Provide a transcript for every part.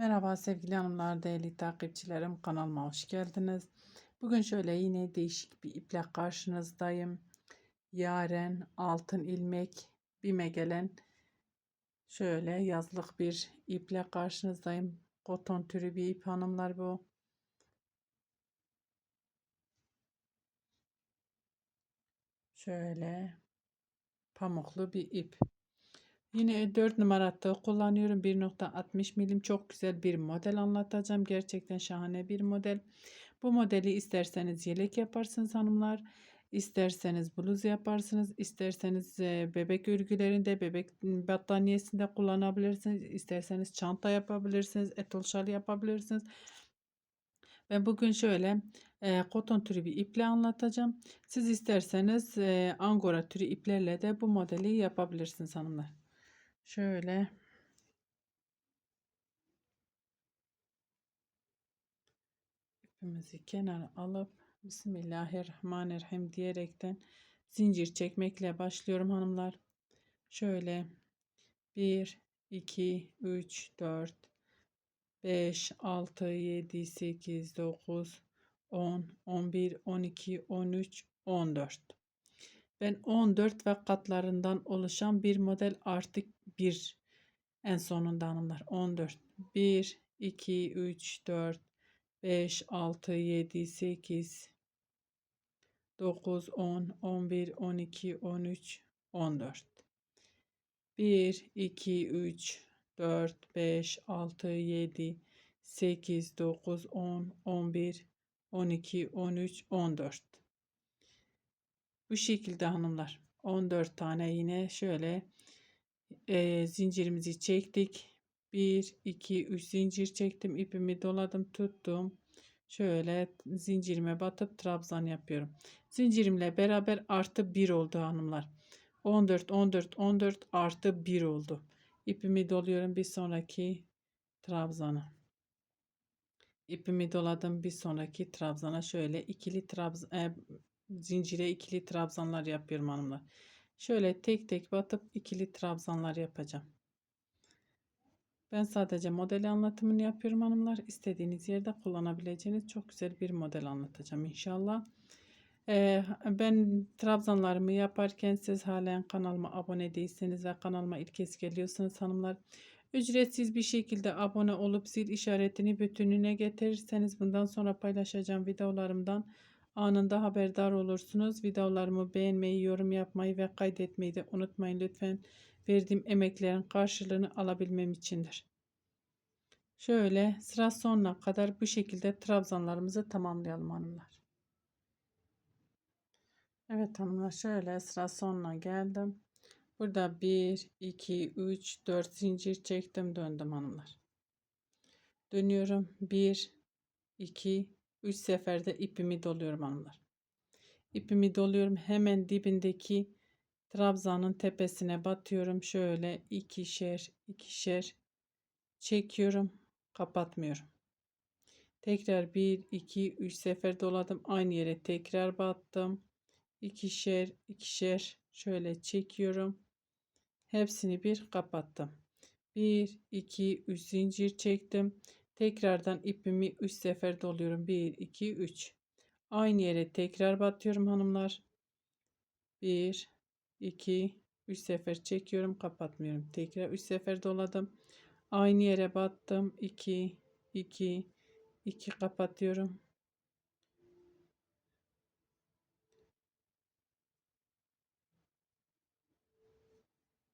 Merhaba sevgili hanımlar, değerli takipçilerim. Kanalıma hoş geldiniz. Bugün şöyle yine değişik bir iple karşınızdayım. Yaren, altın ilmek, bime gelen şöyle yazlık bir iple karşınızdayım. Koton türü bir ip hanımlar bu. Şöyle pamuklu bir ip. Yine 4 numara tığ kullanıyorum. 1.60 milim çok güzel bir model anlatacağım. Gerçekten şahane bir model. Bu modeli isterseniz yelek yaparsınız hanımlar. İsterseniz bluz yaparsınız. isterseniz e, bebek örgülerinde, bebek battaniyesinde kullanabilirsiniz. İsterseniz çanta yapabilirsiniz. Etol şal yapabilirsiniz. Ve bugün şöyle e, koton türü bir iple anlatacağım. Siz isterseniz e, angora türü iplerle de bu modeli yapabilirsiniz hanımlar. Şöyle. İpimizi kenara alıp Bismillahirrahmanirrahim diyerekten zincir çekmekle başlıyorum hanımlar. Şöyle. 1 2 3 4 5 6 7 8 9 10 11 12 13 14 ben 14 ve katlarından oluşan bir model artık 1 en sonunda hanımlar 14 1 2 3 4 5 6 7 8 9 10 11 12 13 14 1 2 3 4 5 6 7 8 9 10 11 12 13 14 bu şekilde hanımlar 14 tane yine şöyle e, zincirimizi çektik. 1 2 3 zincir çektim. ipimi doladım, tuttum. Şöyle zincirime batıp trabzan yapıyorum. Zincirimle beraber artı 1 oldu hanımlar. 14 14 14 artı 1 oldu. İpimi doluyorum bir sonraki trabzana. İpimi doladım bir sonraki trabzana şöyle ikili trabzan e, zincire ikili trabzanlar yapıyorum hanımlar. Şöyle tek tek batıp ikili trabzanlar yapacağım. Ben sadece model anlatımını yapıyorum hanımlar. İstediğiniz yerde kullanabileceğiniz çok güzel bir model anlatacağım inşallah. Ee, ben trabzanlarımı yaparken siz halen kanalıma abone değilseniz ve kanalıma ilk kez geliyorsanız hanımlar ücretsiz bir şekilde abone olup zil işaretini bütününe getirirseniz bundan sonra paylaşacağım videolarımdan anında haberdar olursunuz. Videolarımı beğenmeyi, yorum yapmayı ve kaydetmeyi de unutmayın lütfen. Verdiğim emeklerin karşılığını alabilmem içindir. Şöyle sıra sonuna kadar bu şekilde trabzanlarımızı tamamlayalım hanımlar. Evet hanımlar şöyle sıra sonuna geldim. Burada 1, 2, 3, 4 zincir çektim döndüm hanımlar. Dönüyorum. 1, 2, 3 seferde ipimi doluyorum hanımlar. İpimi doluyorum. Hemen dibindeki trabzanın tepesine batıyorum. Şöyle ikişer ikişer çekiyorum. Kapatmıyorum. Tekrar 1 2 3 sefer doladım. Aynı yere tekrar battım. İkişer ikişer şöyle çekiyorum. Hepsini bir kapattım. 1 2 3 zincir çektim. Tekrardan ipimi 3 sefer doluyorum. 1, 2, 3. Aynı yere tekrar batıyorum hanımlar. 1, 2, 3 sefer çekiyorum. Kapatmıyorum. Tekrar 3 sefer doladım. Aynı yere battım. 2, 2, 2 kapatıyorum.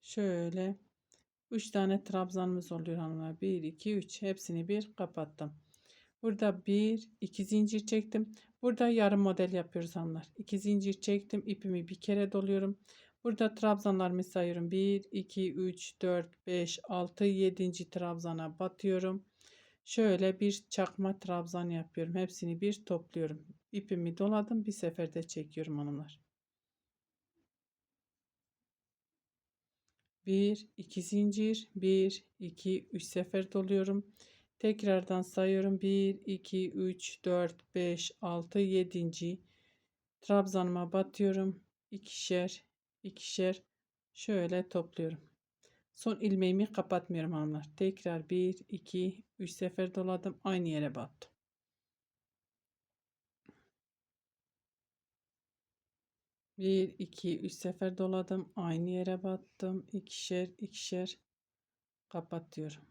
Şöyle 3 tane trabzanımız oluyor hanımlar. 1, 2, 3. Hepsini bir kapattım. Burada 1, 2 zincir çektim. Burada yarım model yapıyoruz hanımlar. 2 zincir çektim. ipimi bir kere doluyorum. Burada trabzanlarımı sayıyorum. 1, 2, 3, 4, 5, 6, 7. trabzana batıyorum. Şöyle bir çakma trabzan yapıyorum. Hepsini bir topluyorum. İpimi doladım. Bir seferde çekiyorum hanımlar. 1 2 zincir 1 2 3 sefer doluyorum. Tekrardan sayıyorum. 1 2 3 4 5 6 7. trabzanıma batıyorum. ikişer ikişer şöyle topluyorum. Son ilmeğimi kapatmıyorum hanımlar. Tekrar 1, 2, 3 sefer doladım. Aynı yere battım. Bir, iki, üç sefer doladım. Aynı yere battım. İkişer, ikişer kapatıyorum.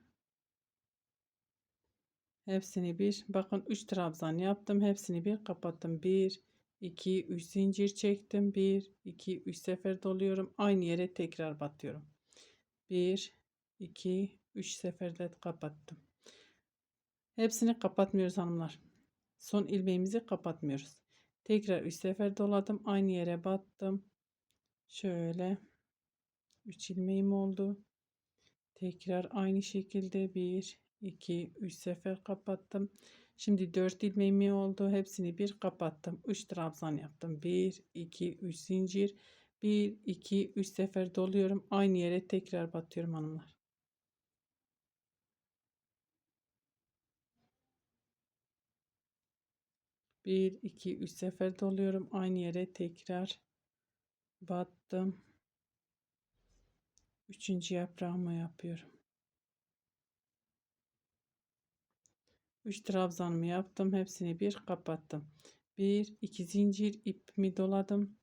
Hepsini bir. Bakın 3 trabzan yaptım. Hepsini bir kapattım. 1, 2, 3 zincir çektim. 1, 2, 3 sefer doluyorum. Aynı yere tekrar batıyorum. 1, 2, 3 seferde kapattım. Hepsini kapatmıyoruz hanımlar. Son ilmeğimizi kapatmıyoruz. Tekrar 3 sefer doladım. Aynı yere battım. Şöyle 3 ilmeğim oldu. Tekrar aynı şekilde 1 2 3 sefer kapattım. Şimdi 4 ilmeğimi oldu. Hepsini bir kapattım. 3 trabzan yaptım. 1 2 3 zincir. 1 2 3 sefer doluyorum. Aynı yere tekrar batıyorum hanımlar. Bir, iki, üç sefer doluyorum. Aynı yere tekrar battım. Üçüncü yaprağımı yapıyorum. 3 trabzanımı yaptım. Hepsini bir kapattım. 1 2 zincir ipimi doladım.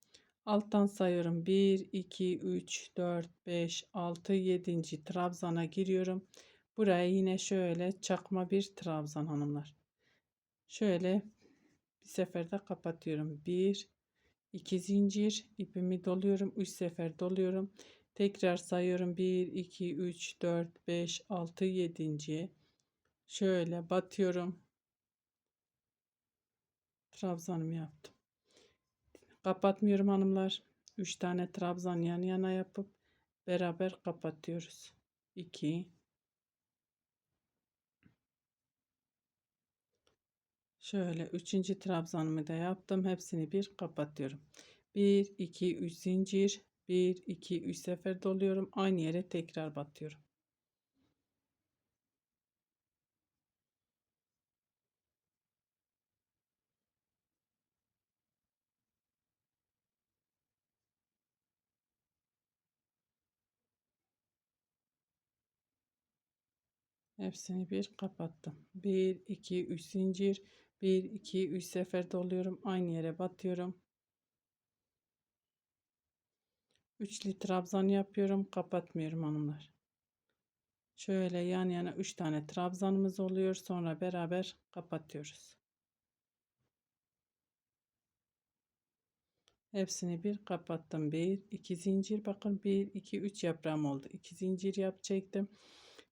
Alttan sayıyorum. 1 2 3 4 5 6 7. trabzana giriyorum. Buraya yine şöyle çakma bir trabzan hanımlar. Şöyle bir seferde kapatıyorum. 1 2 zincir ipimi doluyorum. 3 sefer doluyorum. Tekrar sayıyorum. 1 2 3 4 5 6 7. Şöyle batıyorum. Trabzanımı yaptım. Kapatmıyorum hanımlar. 3 tane trabzan yan yana yapıp beraber kapatıyoruz. 2 Şöyle 3. trabzanımı da yaptım. Hepsini bir kapatıyorum. 1 2 3 zincir 1 2 3 sefer doluyorum. Aynı yere tekrar batıyorum. Hepsini bir kapattım. 1 2 3 zincir 1 2 3 sefer doluyorum. Aynı yere batıyorum. Üçlü trabzan yapıyorum. Kapatmıyorum hanımlar. Şöyle yan yana 3 tane trabzanımız oluyor. Sonra beraber kapatıyoruz. Hepsini bir kapattım. 1 2 zincir bakın 1 2 3 yaprağım oldu. 2 zincir yap çektim.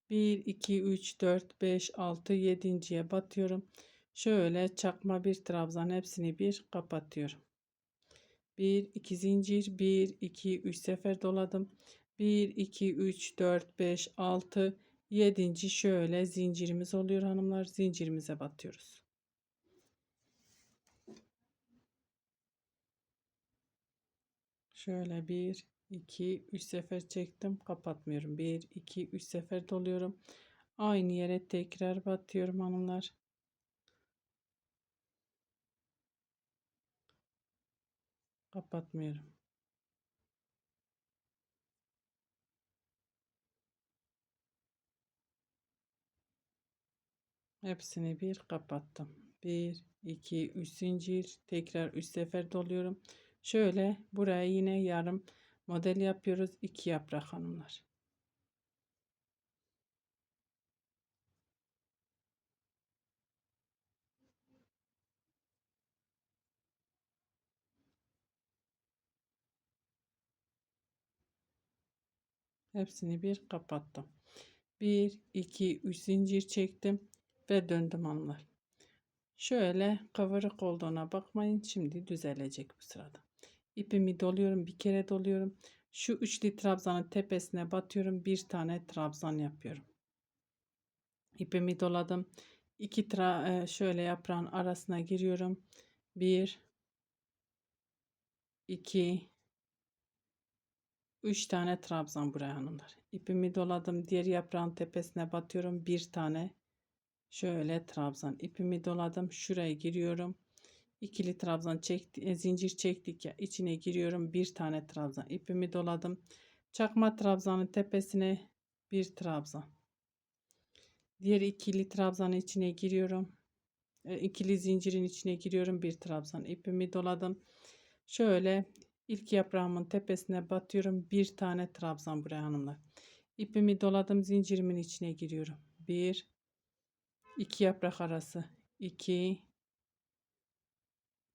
1 2 3 4 5 6 7.ye batıyorum. Şöyle çakma bir trabzan hepsini bir kapatıyorum. 1 2 zincir 1 2 3 sefer doladım. 1 2 3 4 5 6 7. şöyle zincirimiz oluyor hanımlar. Zincirimize batıyoruz. Şöyle 1 2 3 sefer çektim. Kapatmıyorum. 1 2 3 sefer doluyorum. Aynı yere tekrar batıyorum hanımlar. Kapatmıyorum. Hepsini bir kapattım. 1 2 3 zincir tekrar 3 sefer doluyorum. Şöyle buraya yine yarım model yapıyoruz. 2 yaprak hanımlar. Hepsini bir kapattım. 1 2 3 zincir çektim ve döndüm hanımlar. Şöyle kıvırık olduğuna bakmayın. Şimdi düzelecek bu sırada. İpimi doluyorum. Bir kere doluyorum. Şu üçlü trabzanın tepesine batıyorum. Bir tane trabzan yapıyorum. İpimi doladım. İki tra e, şöyle yaprağın arasına giriyorum. Bir, iki, üç tane trabzan buraya hanımlar. İpimi doladım. Diğer yaprağın tepesine batıyorum. Bir tane şöyle trabzan. İpimi doladım. Şuraya giriyorum ikili trabzan çekti, e, zincir çektik ya içine giriyorum bir tane trabzan ipimi doladım çakma trabzanın tepesine Bir trabzan. Diğer ikili trabzanın içine giriyorum. E, ikili zincirin içine giriyorum. Bir trabzan. ipimi doladım. Şöyle ilk yaprağımın tepesine batıyorum. Bir tane trabzan buraya hanımlar. İpimi doladım. Zincirimin içine giriyorum. Bir, iki yaprak arası. iki,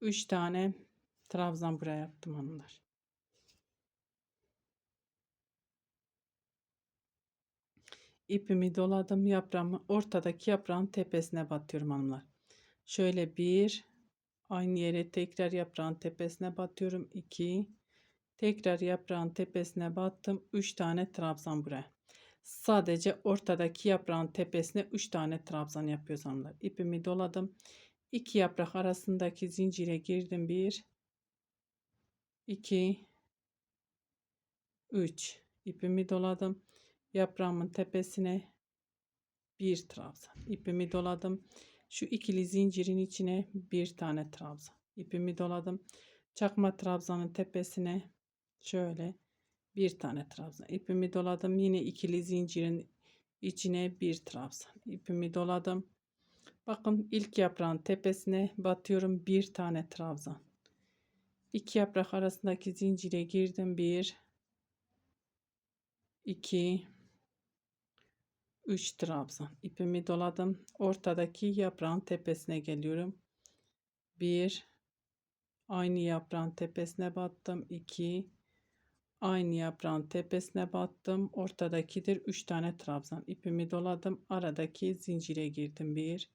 üç tane trabzan buraya yaptım hanımlar. İpimi doladım. Yaprağımı ortadaki yaprağın tepesine batıyorum hanımlar. Şöyle bir aynı yere tekrar yaprağın tepesine batıyorum. 2 tekrar yaprağın tepesine battım. 3 tane trabzan buraya. Sadece ortadaki yaprağın tepesine 3 tane trabzan yapıyoruz hanımlar. İpimi doladım. 2 yaprak arasındaki zincire girdim. 1 2 3 ipimi doladım. Yaprağımın tepesine bir trabzan. İpimi doladım. Şu ikili zincirin içine bir tane trabzan. İpimi doladım. Çakma trabzanın tepesine şöyle bir tane trabzan. İpimi doladım. Yine ikili zincirin içine bir trabzan. İpimi doladım. Bakın ilk yaprağın tepesine batıyorum bir tane trabzan. İki yaprak arasındaki zincire girdim. Bir, iki, 3 trabzan ipimi doladım. Ortadaki yaprağın tepesine geliyorum. 1 aynı yaprağın tepesine battım. 2 aynı yaprağın tepesine battım. Ortadakidir. 3 tane trabzan ipimi doladım. Aradaki zincire girdim. 1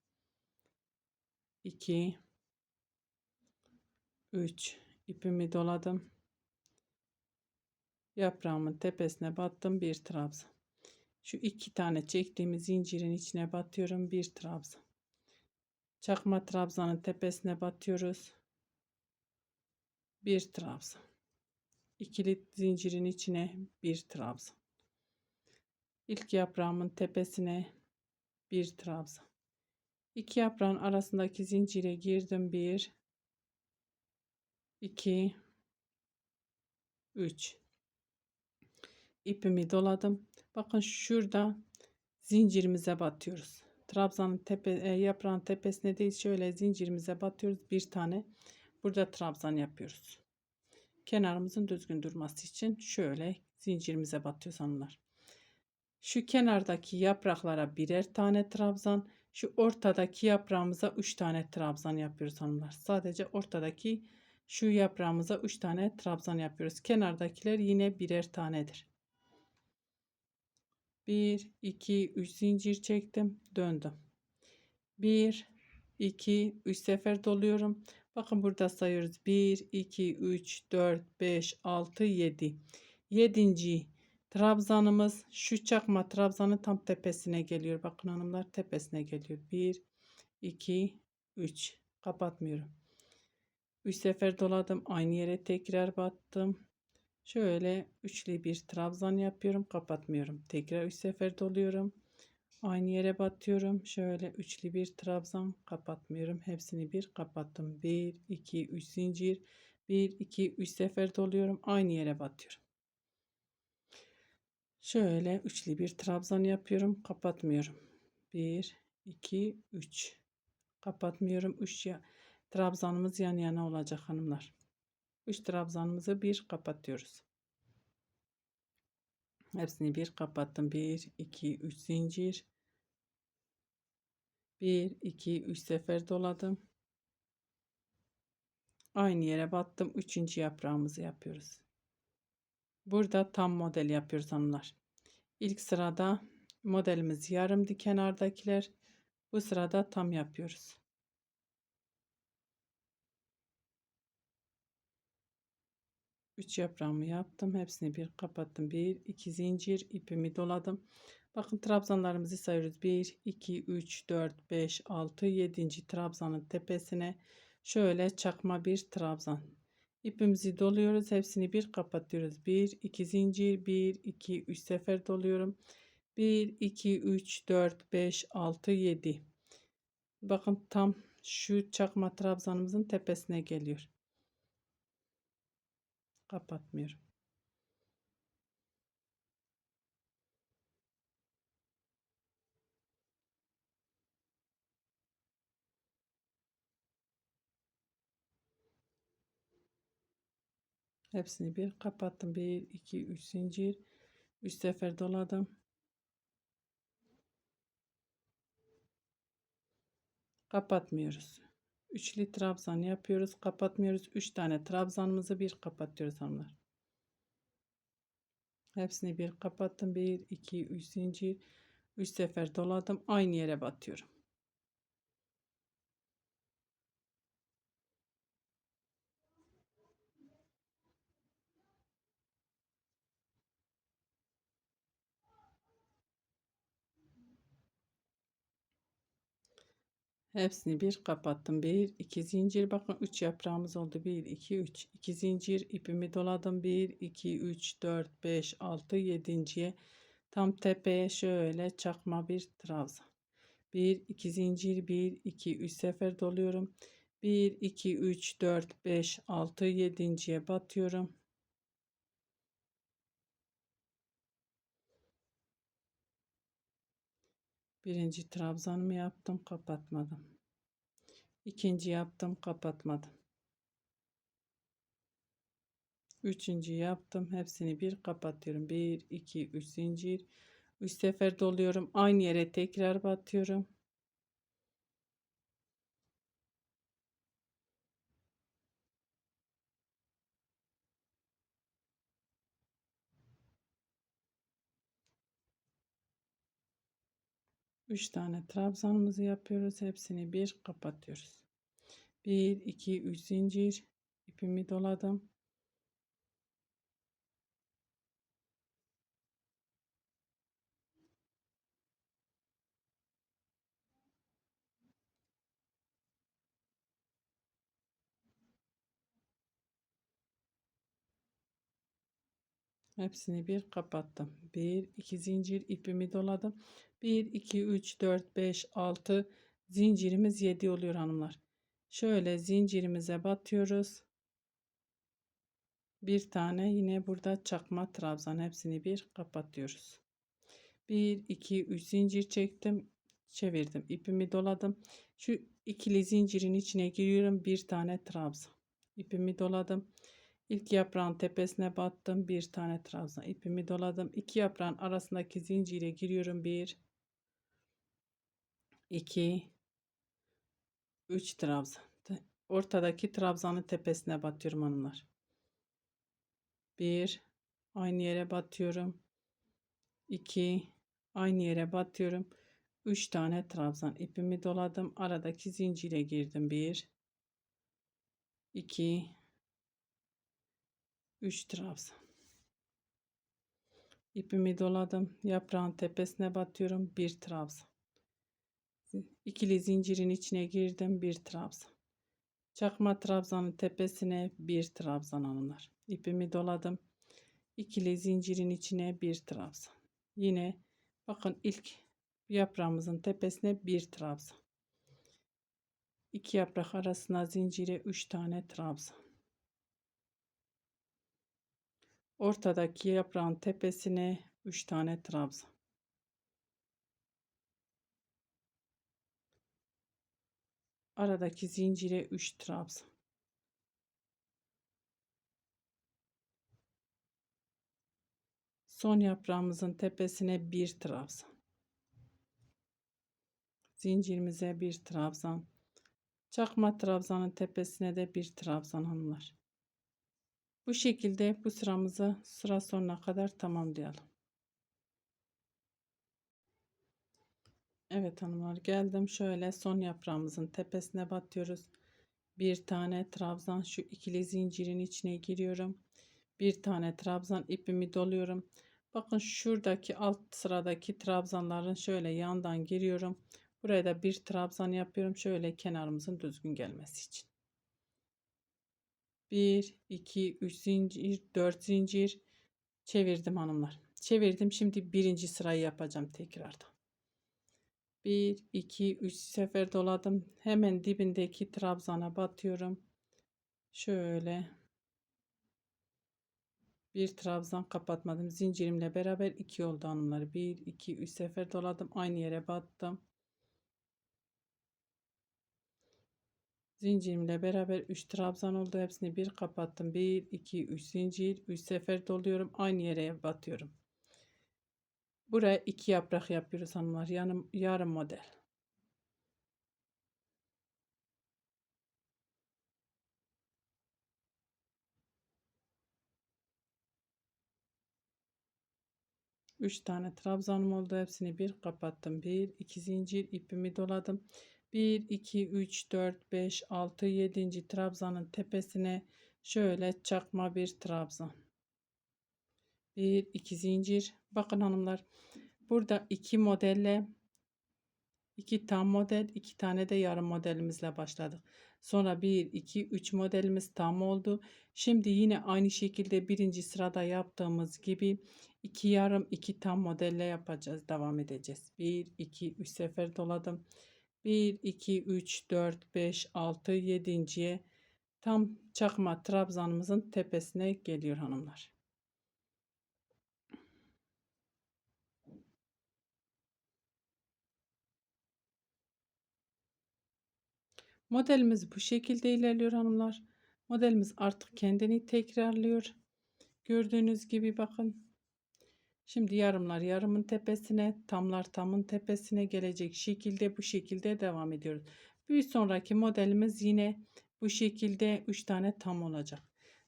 2 3 ipimi doladım. Yaprağımın tepesine battım. Bir trabzan şu iki tane çektiğimiz zincirin içine batıyorum. Bir trabzan. Çakma trabzanın tepesine batıyoruz. Bir trabzan. İkili zincirin içine bir trabzan. İlk yaprağımın tepesine bir trabzan. İki yaprağın arasındaki zincire girdim. Bir, iki, üç. İpimi doladım. Bakın şurada zincirimize batıyoruz. Trabzanın tepe, e, yaprağın tepesine değil şöyle zincirimize batıyoruz. Bir tane burada trabzan yapıyoruz. Kenarımızın düzgün durması için şöyle zincirimize batıyoruz hanımlar. Şu kenardaki yapraklara birer tane trabzan, şu ortadaki yaprağımıza üç tane trabzan yapıyoruz hanımlar. Sadece ortadaki şu yaprağımıza üç tane trabzan yapıyoruz. Kenardakiler yine birer tanedir. 1 2 3 zincir çektim döndüm. 1 2 3 sefer doluyorum. Bakın burada sayıyoruz. 1 2 3 4 5 6 7 7. trabzanımız şu çakma trabzanın tam tepesine geliyor. Bakın hanımlar tepesine geliyor. 1 2 3 kapatmıyorum. 3 sefer doladım. Aynı yere tekrar battım Şöyle üçlü bir trabzan yapıyorum. Kapatmıyorum. Tekrar üç sefer doluyorum. Aynı yere batıyorum. Şöyle üçlü bir trabzan kapatmıyorum. Hepsini bir kapattım. 1 2 3 zincir. 1 2 3 sefer doluyorum. Aynı yere batıyorum. Şöyle üçlü bir trabzan yapıyorum. Kapatmıyorum. 1 2 3 kapatmıyorum. 3 ya trabzanımız yan yana olacak hanımlar. 3 trabzanımızı bir kapatıyoruz. Hepsini bir kapattım. 1 2 3 zincir. 1 2 3 sefer doladım. Aynı yere battım. Üçüncü yaprağımızı yapıyoruz. Burada tam model yapıyoruz hanımlar. İlk sırada modelimiz yarımdı kenardakiler. Bu sırada tam yapıyoruz. 3 yaprağımı yaptım. Hepsini bir kapattım. 1 2 zincir ipimi doladım. Bakın trabzanlarımızı sayıyoruz. 1 2 3 4 5 6 7. trabzanın tepesine şöyle çakma bir trabzan. İpimizi doluyoruz. Hepsini bir kapatıyoruz. 1 2 zincir 1 2 3 sefer doluyorum. 1 2 3 4 5 6 7. Bakın tam şu çakma trabzanımızın tepesine geliyor kapatmıyorum. Hepsini bir kapattım. 1, 2, 3 zincir. 3 sefer doladım. Kapatmıyoruz. Üçlü trabzan yapıyoruz. Kapatmıyoruz. 3 tane trabzanımızı bir kapatıyoruz hanımlar. Hepsini bir kapattım. 1 2 3 zincir. 3 sefer doladım. Aynı yere batıyorum. Hepsini bir kapattım. 1 2 zincir bakın 3 yaprağımız oldu. 1 2 3 2 zincir ipimi doladım. 1 2 3 4 5 6 7.ye tam tepeye şöyle çakma bir trabzan. 1 2 zincir 1 2 3 sefer doluyorum. 1 2 3 4 5 6 7.ye batıyorum. Birinci trabzanımı yaptım kapatmadım. İkinci yaptım kapatmadım. Üçüncü yaptım. Hepsini bir kapatıyorum. Bir, iki, üç zincir. Üç sefer doluyorum. Aynı yere tekrar batıyorum. Üç tane trabzanımızı yapıyoruz. Hepsini bir kapatıyoruz. 1 2 3 zincir ipimi doladım. Hepsini bir kapattım. 1 2 zincir ipimi doladım. 1 2 3 4 5 6 zincirimiz 7 oluyor hanımlar. Şöyle zincirimize batıyoruz. Bir tane yine burada çakma trabzan hepsini bir kapatıyoruz. 1 2 3 zincir çektim. Çevirdim. ipimi doladım. Şu ikili zincirin içine giriyorum. Bir tane trabzan. ipimi doladım. İlk yaprağın tepesine battım. Bir tane trabzan. ipimi doladım. İki yaprağın arasındaki zincire giriyorum. 1 2 3 trabzan. Ortadaki trabzanın tepesine batıyorum hanımlar. 1 aynı yere batıyorum. 2 aynı yere batıyorum. 3 tane trabzan ipimi doladım. Aradaki zincire girdim. 1 2 3 trabzan. İpimi doladım. Yaprağın tepesine batıyorum. 1 trabzan. İkili zincirin içine girdim. 1 trabzan. Çakma trabzanın tepesine bir trabzan hanımlar. İpimi doladım. İkili zincirin içine bir trabzan. Yine bakın ilk yaprağımızın tepesine bir trabzan. İki yaprak arasına zincire üç tane trabzan. Ortadaki yaprağın tepesine üç tane trabzan. Aradaki zincire 3 trabzan. Son yaprağımızın tepesine bir trabzan. Zincirimize bir trabzan. Çakma trabzanın tepesine de bir trabzan hanımlar. Bu şekilde bu sıramızı sıra sonuna kadar tamamlayalım. Evet hanımlar geldim. Şöyle son yaprağımızın tepesine batıyoruz. Bir tane trabzan şu ikili zincirin içine giriyorum. Bir tane trabzan ipimi doluyorum. Bakın şuradaki alt sıradaki trabzanların şöyle yandan giriyorum. Buraya da bir trabzan yapıyorum. Şöyle kenarımızın düzgün gelmesi için. 1, 2, 3 zincir, 4 zincir çevirdim hanımlar. Çevirdim. Şimdi birinci sırayı yapacağım tekrardan. 1 2 3 sefer doladım. Hemen dibindeki trabzana batıyorum. Şöyle bir trabzan kapatmadım. Zincirimle beraber 2 oldu hanımlar. 1 2 3 sefer doladım. Aynı yere battım. Zincirimle beraber 3 trabzan oldu. Hepsini bir kapattım. 1, 2, 3 zincir. 3 sefer doluyorum. Aynı yere batıyorum. Buraya 2 yaprak yapıyoruz hanımlar. Yanım, yarım model. Üç tane trabzanım oldu. Hepsini bir kapattım. Bir, iki zincir ipimi doladım. 1, 2, 3, 4, 5, 6, 7. trabzanın tepesine şöyle çakma bir trabzan. 1, 2 zincir. Bakın hanımlar burada iki modelle iki tam model, iki tane de yarım modelimizle başladık. Sonra 1, 2, 3 modelimiz tam oldu. Şimdi yine aynı şekilde birinci sırada yaptığımız gibi iki yarım, iki tam modelle yapacağız. Devam edeceğiz. 1, 2, 3 sefer doladım. 1, 2, 3, 4, 5, 6, 7.ye tam çakma trabzanımızın tepesine geliyor hanımlar. Modelimiz bu şekilde ilerliyor hanımlar. Modelimiz artık kendini tekrarlıyor. Gördüğünüz gibi bakın. Şimdi yarımlar yarımın tepesine, tamlar tamın tepesine gelecek şekilde bu şekilde devam ediyoruz. Bir sonraki modelimiz yine bu şekilde 3 tane tam olacak.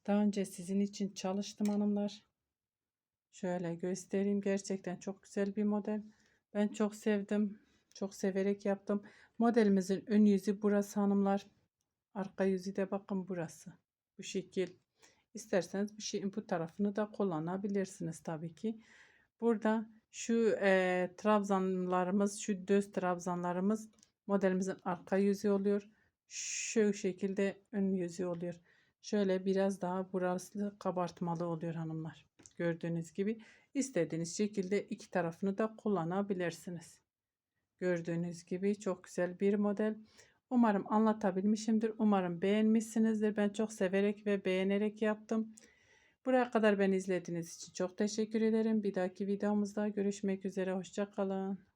Daha önce sizin için çalıştım hanımlar. Şöyle göstereyim. Gerçekten çok güzel bir model. Ben çok sevdim. Çok severek yaptım. Modelimizin ön yüzü burası hanımlar. Arka yüzü de bakın burası. Bu şekil. İsterseniz bir şey bu tarafını da kullanabilirsiniz tabii ki. Burada şu e, trabzanlarımız, şu düz trabzanlarımız modelimizin arka yüzü oluyor. Şu şekilde ön yüzü oluyor. Şöyle biraz daha burası kabartmalı oluyor hanımlar. Gördüğünüz gibi istediğiniz şekilde iki tarafını da kullanabilirsiniz. Gördüğünüz gibi çok güzel bir model. Umarım anlatabilmişimdir. Umarım beğenmişsinizdir. Ben çok severek ve beğenerek yaptım. Buraya kadar beni izlediğiniz için çok teşekkür ederim. Bir dahaki videomuzda görüşmek üzere. Hoşçakalın.